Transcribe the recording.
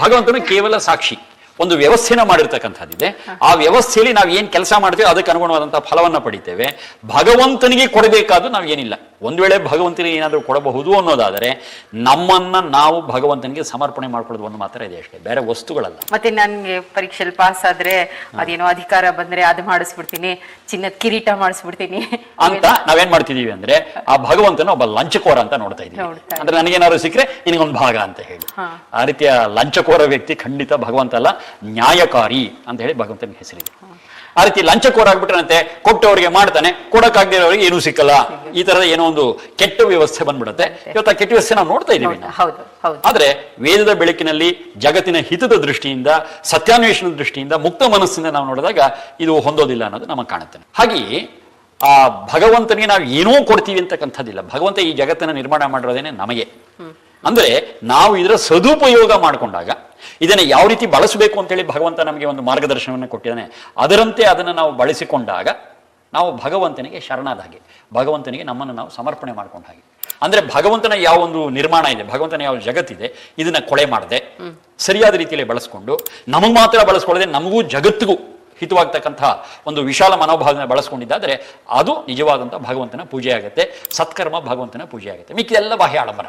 ಭಗವಂತನು ಕೇವಲ ಸಾಕ್ಷಿ. ಒಂದು ವ್ಯವಸ್ಥೆನ ಮಾಡಿರ್ತಕ್ಕಂಥದ್ದಿದೆ. ಆ ವ್ಯವಸ್ಥೆಯಲ್ಲಿ ನಾವು ಏನ್ ಕೆಲಸ ಮಾಡ್ತೇವೆ ಅದಕ್ಕೆ ಅನುಗುಣವಾದಂತಹ ಫಲವನ್ನ ಪಡಿತೇವೆ. ಭಗವಂತನಿಗೆ ಕೊಡಬೇಕಾದ್ದು ನಾವು ಏನಿಲ್ಲ. ಒಂದ್ ವೇಳೆ ಭಗವಂತನಿಗೆ ಏನಾದರೂ ಕೊಡಬಹುದು ಅನ್ನೋದಾದರೆ ನಮ್ಮನ್ನ ನಾವು ಭಗವಂತನಿಗೆ ಸಮರ್ಪಣೆ ಮಾಡ್ಕೊಳ್ಳೋದು ಒಂದು ಮಾತ್ರ ಇದೆ ಅಷ್ಟೇ ಬೇರೆ ವಸ್ತುಗಳಲ್ಲ. ಮತ್ತೆ ನನಗೆ ಪರೀಕ್ಷೆಯಲ್ಲಿ ಪಾಸ್ ಆದ್ರೆ ಅದೇನೋ ಅಧಿಕಾರ ಬಂದ್ರೆ ಅದು ಮಾಡಿಸ್ಬಿಡ್ತೀನಿ ಚಿನ್ನದ ಕಿರೀಟ ಮಾಡಿಸ್ಬಿಡ್ತೀನಿ. ಅಂತ ನಾವೇನ್ ಮಾಡ್ತಿದೀವಿ ಅಂದ್ರೆ ಆ ಭಗವಂತನ ಒಬ್ಬ ಲಂಚಕೋರ ಅಂತ ನೋಡ್ತಾ ಇದೀವಿ ಅಂದರೆ ಅಂದ್ರೆ ನನಗೇನಾದ್ರು ಸಿಕ್ಕರೆ ನಿನಗೊಂದು ಭಾಗ ಅಂತ ಹೇಳಿ. ಆ ರೀತಿಯ ಲಂಚಕೋರ ವ್ಯಕ್ತಿ ಖಂಡಿತ ಭಗವಂತ ಅಲ್ಲ ನ್ಯಾಯಕಾರಿ ಅಂತ ಹೇಳಿ ಭಗವಂತನ ಹೆಸರಿದೆ. ಆ ರೀತಿ ಲಂಚಕೋರಾಗ್ಬಿಟ್ರಂತೆ ಕೊಟ್ಟವರಿಗೆ ಮಾಡ್ತಾನೆ ಕೊಡಕ್ಕಾಗದಿರೋರಿಗೆ ಏನೂ ಸಿಕ್ಕಲ್ಲ. ಈ ತರದ ಏನೋ ಒಂದು ಕೆಟ್ಟ ವ್ಯವಸ್ಥೆ ಬಂದ್ಬಿಡತ್ತೆ. ಇವತ್ತು ಆ ಕೆಟ್ಟ ವ್ಯವಸ್ಥೆ ನಾವು ನೋಡ್ತಾ ಹೌದು. ಆದ್ರೆ ವೇದದ ಬೆಳಕಿನಲ್ಲಿ ಜಗತ್ತಿನ ಹಿತದ ದೃಷ್ಟಿಯಿಂದ ಸತ್ಯಾನ್ವೇಷಣದ ದೃಷ್ಟಿಯಿಂದ ಮುಕ್ತ ಮನಸ್ಸಿಂದ ನಾವು ನೋಡಿದಾಗ ಇದು ಹೊಂದೋದಿಲ್ಲ ಅನ್ನೋದು ನಮಗೆ ಕಾಣುತ್ತೆ. ಹಾಗೆಯೇ ಆ ಭಗವಂತನಿಗೆ ನಾವು ಏನೂ ಕೊಡ್ತೀವಿ ಅಂತಕ್ಕಂಥದ್ದಿಲ್ಲ. ಭಗವಂತ ಈ ಜಗತ್ತನ್ನ ನಿರ್ಮಾಣ ಮಾಡಿರೋದೇನೆ ನಮಗೆ. ಅಂದ್ರೆ ನಾವು ಇದರ ಸದುಪಯೋಗ ಮಾಡಿಕೊಂಡಾಗ ಇದನ್ನ ಯಾವ ರೀತಿ ಬಳಸಬೇಕು ಅಂತೇಳಿ ಭಗವಂತ ನಮಗೆ ಒಂದು ಮಾರ್ಗದರ್ಶನವನ್ನು ಕೊಟ್ಟಿದ್ದಾನೆ. ಅದರಂತೆ ಅದನ್ನು ನಾವು ಬಳಸಿಕೊಂಡಾಗ ನಾವು ಭಗವಂತನಿಗೆ ಶರಣಾದ ಹಾಗೆ ಭಗವಂತನಿಗೆ ನಮ್ಮನ್ನು ನಾವು ಸಮರ್ಪಣೆ ಮಾಡ್ಕೊಂಡ ಹಾಗೆ. ಅಂದ್ರೆ ಭಗವಂತನ ಯಾವ ಒಂದು ನಿರ್ಮಾಣ ಇದೆ, ಭಗವಂತನ ಯಾವ ಜಗತ್ತಿದೆ, ಇದನ್ನ ಕೊಳೆ ಮಾಡದೆ, ಸರಿಯಾದ ರೀತಿಯಲ್ಲಿ ಬಳಸ್ಕೊಂಡು, ನಮಗೆ ಮಾತ್ರ ಬಳಸ್ಕೊಳ್ಳದೆ ನಮಗೂ ಜಗತ್ತಿಗೂ ಹಿತವಾಗ್ತಕ್ಕಂತಹ ಒಂದು ವಿಶಾಲ ಮನೋಭಾವನೆ ಬಳಸ್ಕೊಂಡಿದ್ದಾದರೆ ಅದು ನಿಜವಾದಂಥ ಭಗವಂತನ ಪೂಜೆ ಆಗುತ್ತೆ ಸತ್ಕರ್ಮ ಭಗವಂತನ ಪೂಜೆ ಆಗುತ್ತೆ ಮಿಕ್ಕಿದೆಲ್ಲ ಬಾಹ್ಯ ಆಡಂಬರ.